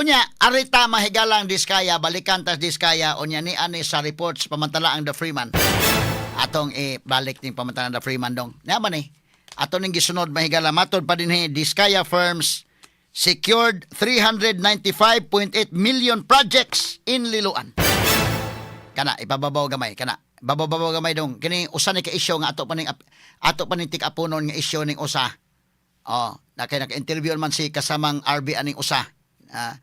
Unya, arita mahigalang diskaya, balikan tas diskaya, unya ni ani sa reports pamantala ang the Freeman. Atong ibalik ning pamantala ang the Freeman dong. Naman eh. Ato ning gisunod mahigala matod pa din eh, Diskaya firms secured 395.8 million projects in Liloan. Kana ipababaw gamay kana. Bababaw gamay dong. Kini usa ni ka issue nga ato pa ning ap- ato pa ning tik-apunon nga issue ning usa. Oh, na kay naka-interview man si kasamang RB aning usa. Ah,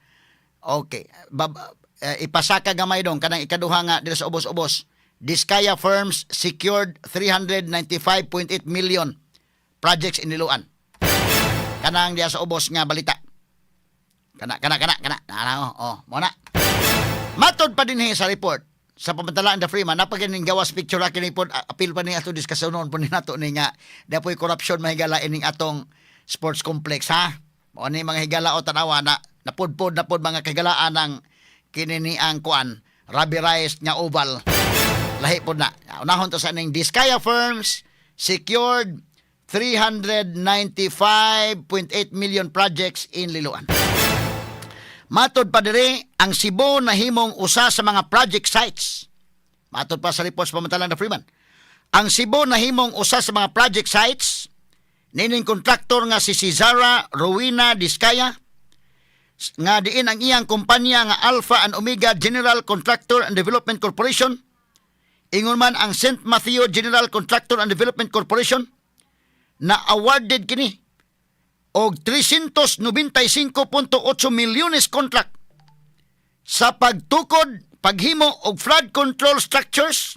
okay. Bab, eh, ipasaka gamay dong kanang ikaduha nga dira sa ubos-ubos. Diskaya firms secured 395.8 million projects in Liloan. Kanang diya sa ubos nga balita. Kana kana kana kana. Ano, oh, mo na. Matod pa din sa report sa pamantalaan da Freeman napaganing gawas picture ra kini pod a- apil pa ni ato diskusonon po ni nato ni nga dapoy corruption mahigala ining atong sports complex ha mo ni mga higala o tanawa na napudpod na pod mga kagalaan ng kini ni ang kuan rubberized nga oval lahi pod na unahon to sa ning Diskaya firms secured 395.8 million projects in Liloan Matod pa diri ang Cebu nahimong usa sa mga project sites. Matod pa sa reports pamantalan na Freeman. Ang Cebu nahimong usa sa mga project sites nining kontraktor nga si Cesara Rowena Diskaya nga diin ang iyang kumpanya nga Alpha and Omega General Contractor and Development Corporation ingon man ang St. Matthew General Contractor and Development Corporation na awarded kini og 395.8 milyones contract sa pagtukod, paghimo og flood control structures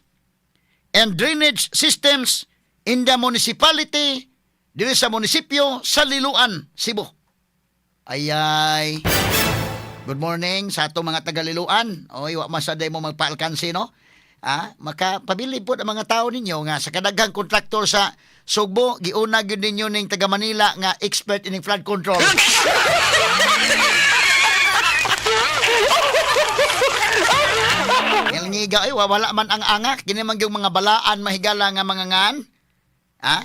and drainage systems in the municipality diri sa munisipyo sa Liloan, Cebu. Ayay. Good morning sa ato mga taga-Liloan. Oy, wa masaday mo magpaalkansi, no? Ah, makapabilib po ang mga tao ninyo nga sa kadaghang kontraktor sa Sugbo, giuna gyud ninyo ning taga Manila nga expert in flood control. Ngiga ay wala man ang anga kini man mga balaan mahigala nga mga ngan. Ha?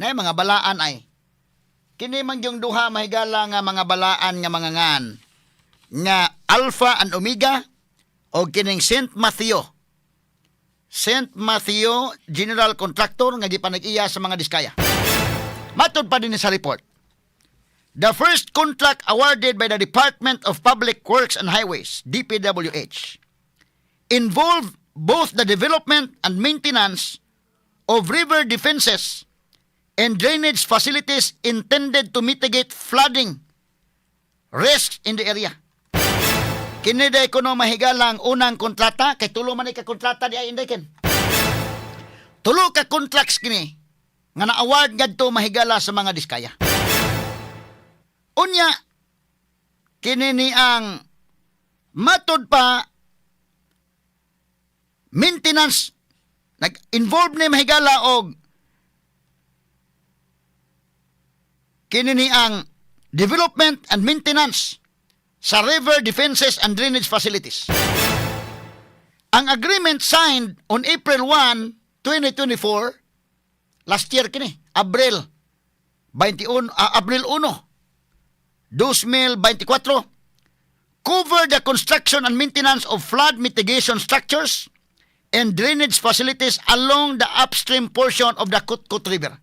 Na mga balaan ay. Kini man yung duha mahigala nga mga balaan nga mga ngan. Nga Alpha and Omega o kining St. Matthew. St. Matthew General Contractor nga gipanag-iya sa mga diskaya. Matod pa din sa report. The first contract awarded by the Department of Public Works and Highways, DPWH, involved both the development and maintenance of river defenses and drainage facilities intended to mitigate flooding risks in the area. Kini day kuno mahigala ang unang kontrata kay tulo man ka kontrata di ay inday. Tulo ka contracts kini nga na-award gadto mahigala sa mga diskaya. Unya kini ni ang matod pa maintenance nag-involve ni mahigala og kini ni ang development and maintenance sa river defenses and drainage facilities. Ang agreement signed on April 1, 2024, last year kini, Abril 21, ah, Abril 1, 2024, cover the construction and maintenance of flood mitigation structures and drainage facilities along the upstream portion of the Kutkut River.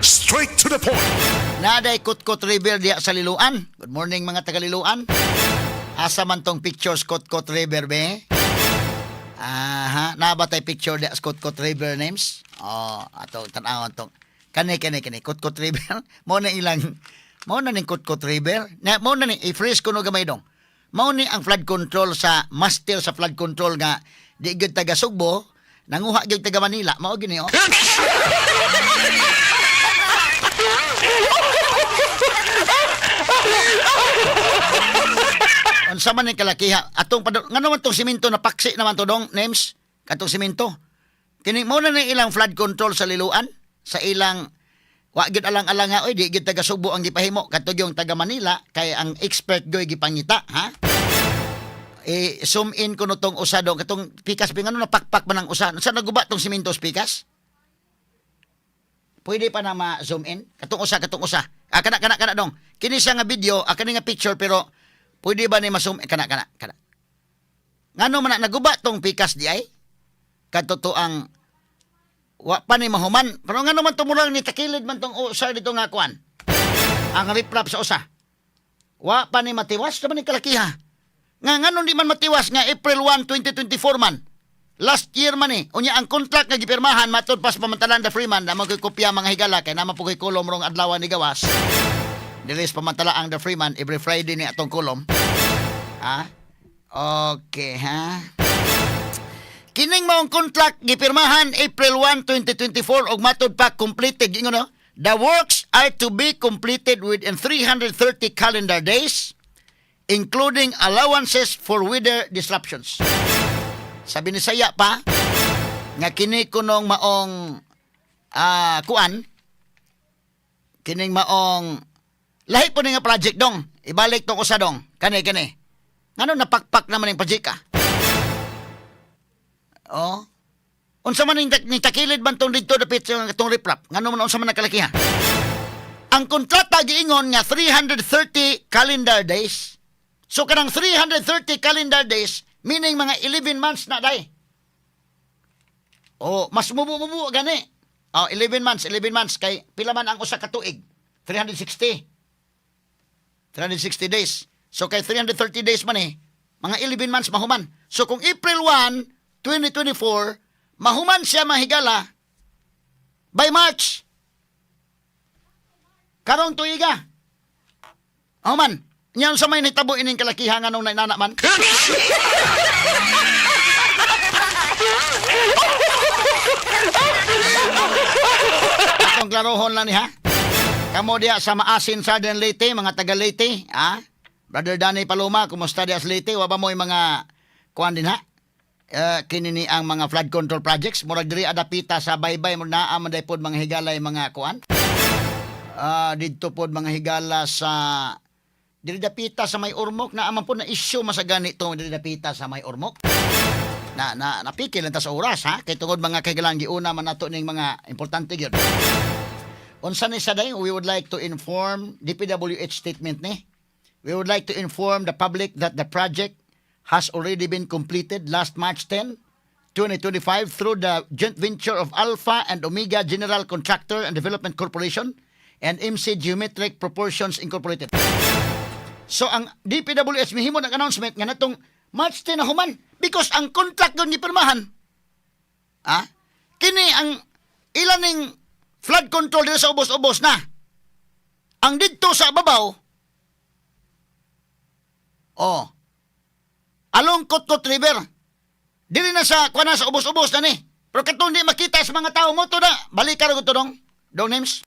Straight to the point. Naday Kutkut River diya sa Liluan. Good morning mga taga Liluan. Asa man tong pictures Kutkut River be? Aha, nabatay picture diya sa Kutkut River names? Oh, ato tanawon tong kani kani kani Kutkut River. Mo na ilang mo na ning Kutkut River. Na mo na ni i-freeze kuno gamay dong. Mao ni ang flood control sa master sa flood control nga di gyud taga Sugbo, nanguha gyud taga Manila. Mao gini oh. Unsa man ni kalakiha? Atong pad ngano man tong simento na paksi naman to dong names katong simento. Kini mo na ni ilang flood control sa Liluan sa ilang wa gyud alang-alang nga oy di gyud taga Subo ang gipahimo katong yung taga Manila kay ang expert goy gipangita ha. Eh zoom in kuno tong usa dong katong pikas pingano na pakpak man ang usa. Sa naguba tong simento pikas? Pwede pa na ma-zoom in? Katong usa, katong usa. Ah, kana, kana, kana dong. Kini siya nga video, ah, kani nga picture, pero Pwede ba ni masum eh, kana kana kana. Ngano man na naguba tong pikas di ay? Katoto ang wa pa ni mahuman. Pero ngano man tumurang ni takilid man tong usa dito nga kuan. Ang riprap sa usa. Wa pa ni matiwas naman ni kalakiha. Nga ngano di man matiwas nga April 1, 2024 man. Last year man eh. Unya ang contract nga gipirmahan matod pas pamantalan da Freeman na magkopya mga higala kay naman po kay kulom rong adlaw ni gawas. Dilis pamantala ang da Freeman every Friday ni atong kulom. Ha? Okay, ha? Kining maong contract gipirmahan April 1, 2024 og matod pa completed ingon no? The works are to be completed within 330 calendar days including allowances for weather disruptions. Sabi ni Saya pa nga kini kunong maong ah kuan kining maong lahi po nga project dong ibalik tong usa dong kani kani. Ngano napakpak naman yung project ka? Oh? Unsa man ning ni takilid man tong didto dapit sa tong riprap ngano man unsa man nakalakiha ang kontrata giingon nga 330 calendar days. So kanang 330 calendar days meaning mga 11 months na day. Oh mas mubu-mubu gani. Oh 11 months 11 months. Kay pila man ang usa ka tuig? 360 360 days. So kay 330 days man eh mga 11 months mahuman. So kung April 1 2024 mahuman siya mahigala by March. Karong tuiga. Mahuman Nyan sa may nitabo ining kalakihan nga nung nainana man. Atong klarohon lang ni ha. Kamo diya sa Maasin Southern Leyte, mga taga Leyte, ha? Brother Danny Paloma, kumusta diya sa Leyte? Wa ba mo mga kuan din ha? Uh, kini ni ang mga flood control projects murag diri adapita sa baybay mo na amanday pod mga higalay mga kuan Ah, didto pod mga higala sa diri dapita sa may urmok na aman po na issue masagani to diri dapita sa may urmok na na napikil ta sa oras ha? Kay tungod mga kagalang giuna man nato ning mga importante gyud unsa ni sa we would like to inform DPWH statement ni. We would like to inform the public that the project has already been completed last March 10 2025 through the joint venture of Alpha and Omega General Contractor and Development Corporation and MC Geometric Proportions Incorporated. So ang DPWH mihimo ng announcement nga natong March 10 na human because ang contract doon gipirmahan. Ah? Kini ang ilan ning flood control dito sa ubos-ubos na. Ang didto sa babaw Oh. Along Kotkot River. Dili na sa kuana sa ubos-ubos na ni. Pero katong di makita sa mga tao mo to na balik ka ra to dong. Dong names.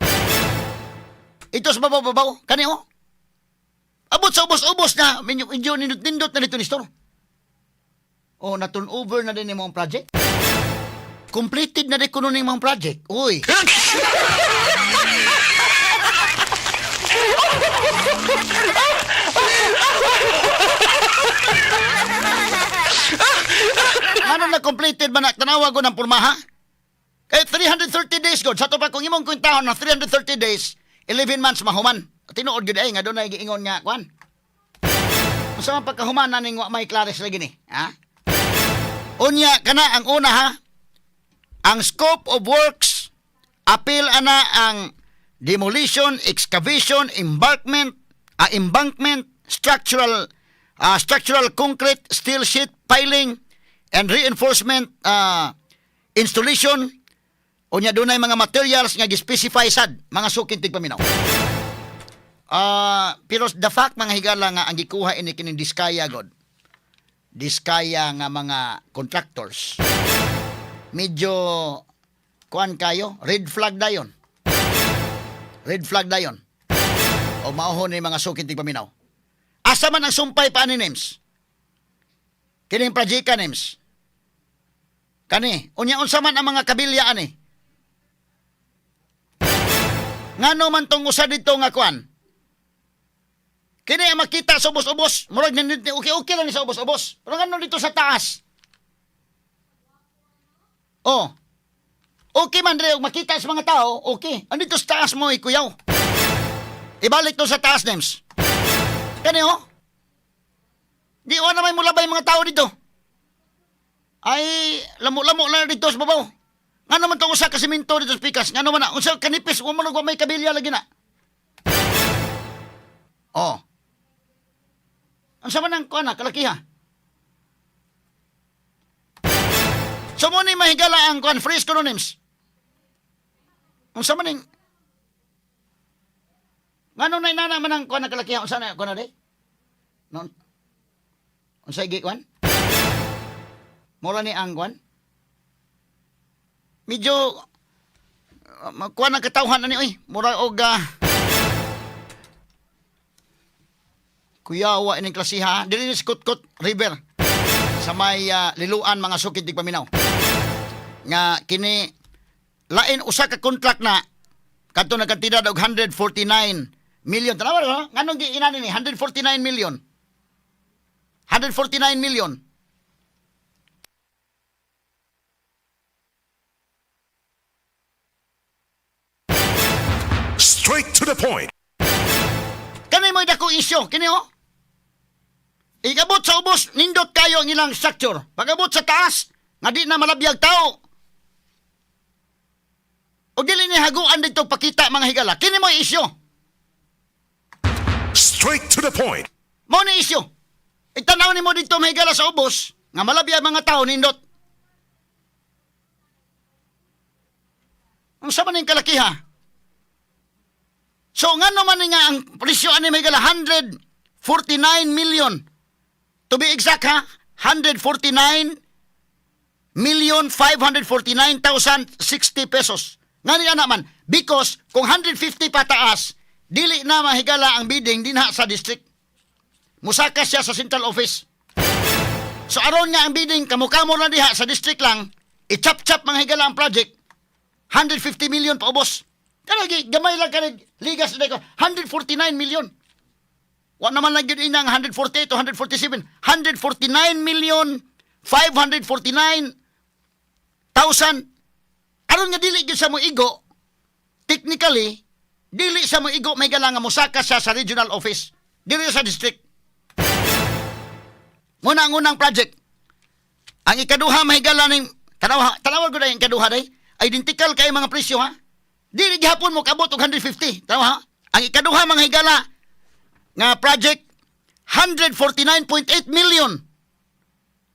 Ito sa babaw-babaw. Kani oh. Abot sa ubos-ubos na, medyo, medyo nindot-nindot na dito ni store. Oh, na-turn over na din yung mga project. Completed na din kuno ng mga project. Uy. ano na completed ba na tanawa ko ng purmaha? Eh, 330 days god. Sa to pa kung imong kwentahon na 330 days, 11 months mahuman. Tinuod gud ay nga na giingon nga kwan. Unsa man pagkahuman na ning wa may claris lagi ni, ha? Unya kana ang una ha. Ang scope of works appeal ana ang demolition, excavation, embankment, ah, embankment, structural ah, structural concrete, steel sheet piling and reinforcement ah, installation unya dunay mga materials nga gi-specify sad mga sukin tig Ah, pero the fact mga higala nga ang gikuha ini kining diskaya god. Diskaya nga mga contractors. Medyo kuan kayo, red flag dayon. Red flag dayon. O maohon ni mga sukin tig paminaw. Asa man ang sumpay pa ni names? Kining project names. Kani, unya unsa man ang mga kabilya ani? Ngano man tong usa dito nga kuan? Kini ang makita sa ubos-ubos. Murag na okay-okay lang sa ubos-ubos. Pero ngano dito sa taas? Oh. Okay man rin, makita sa mga tao, okay. Andito sa taas mo, ikuyaw. Ibalik to sa taas, Nems. Kani oh. Di wa na may mulabay mga tao dito. Ay, lamo-lamo lang dito sa babaw. Nga naman itong usa ka dito sa pikas. Nga naman na, unsa kanipis, lang may kabilya lagi na. Oh. Ang sama ng kuha na, kalakiha. So mo ni mahigala ang kuhan, freeze synonyms. Ang sama ning... Nga nung na inana man ang kuhan na kalakiha, ang kuhan na di? Non... Ang sa igi kuhan? Mura ni ang kuhan? Medyo... Uh, magkuha ng katawhan na ni, oy. Mura og... ah, Kuyawa ining klasiha. Dili ni Skutkot River. Sa may ah, liluan mga sukit di paminaw. Nga kini lain usa ka contract na kadto nagkantidad og 149 million. Tanawa no? Nganong gi inani ni 149 million. 149 million. Straight to the point. Kani mo dako isyo, kini oh. Igabot sa ubos, nindot kayo ang ilang structure. Pagabot sa taas, nga di na malabiyag tao. O dili ni haguan dito pakita mga higala. Kini mo isyo. Straight to the point. Mo ni isyo. Itanaw ni mo dito mga higala sa ubos, nga malabiyag mga tao nindot. Ang sama ning kalakiha. So nga naman nga ang presyo ani may gala 149 million. To be exact ha, 149 million 549,060 pesos. Nga niya naman, because kung 150 pataas, dili na mahigala ang bidding dinha sa district. Musaka siya sa central office. So aron nga ang bidding, kamukamo na diha sa district lang, i-chop-chop mga higala ang project, 150 million pa ubos. Kanagi, gamay lang kanag ligas na ko, 149 million. Wa naman lang yun inang 148 o 147. 149 million 549 thousand. Aron nga dili gyud sa mo igo, technically, dili sa mo igo may galang nga mosaka siya sa regional office. Dili sa district. Muna ang unang project. Ang ikaduha mahigala ning tanawa tanawa ko na yung ikaduha day. Identical kay mga presyo ha. Dili gihapon mo kabot og 150. Tanawa ha. Ang ikaduha mga higala nga project 149.8 million.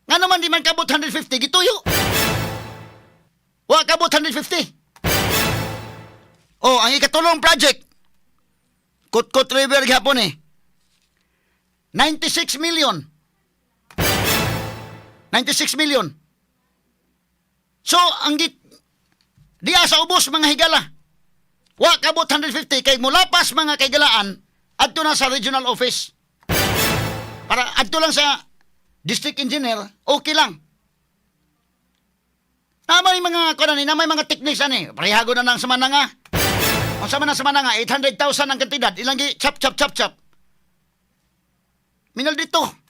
Nga naman di man kabot 150 gituyo. Wa kabot 150. Oh, ang ikatulong project Kutkut River gihapon eh. 96 million. 96 million. So, ang git diya sa ubos mga higala. Wa kabot 150 kay mulapas mga kaigalaan adto na sa regional office. Para adto lang sa district engineer, okay lang. Na may mga kuno ni, na may mga techniques ani. Parehago na nang sama nga. Ang sama na sama nga 800,000 ang kantidad. Ilang gi chop chop chop chop. Minal dito.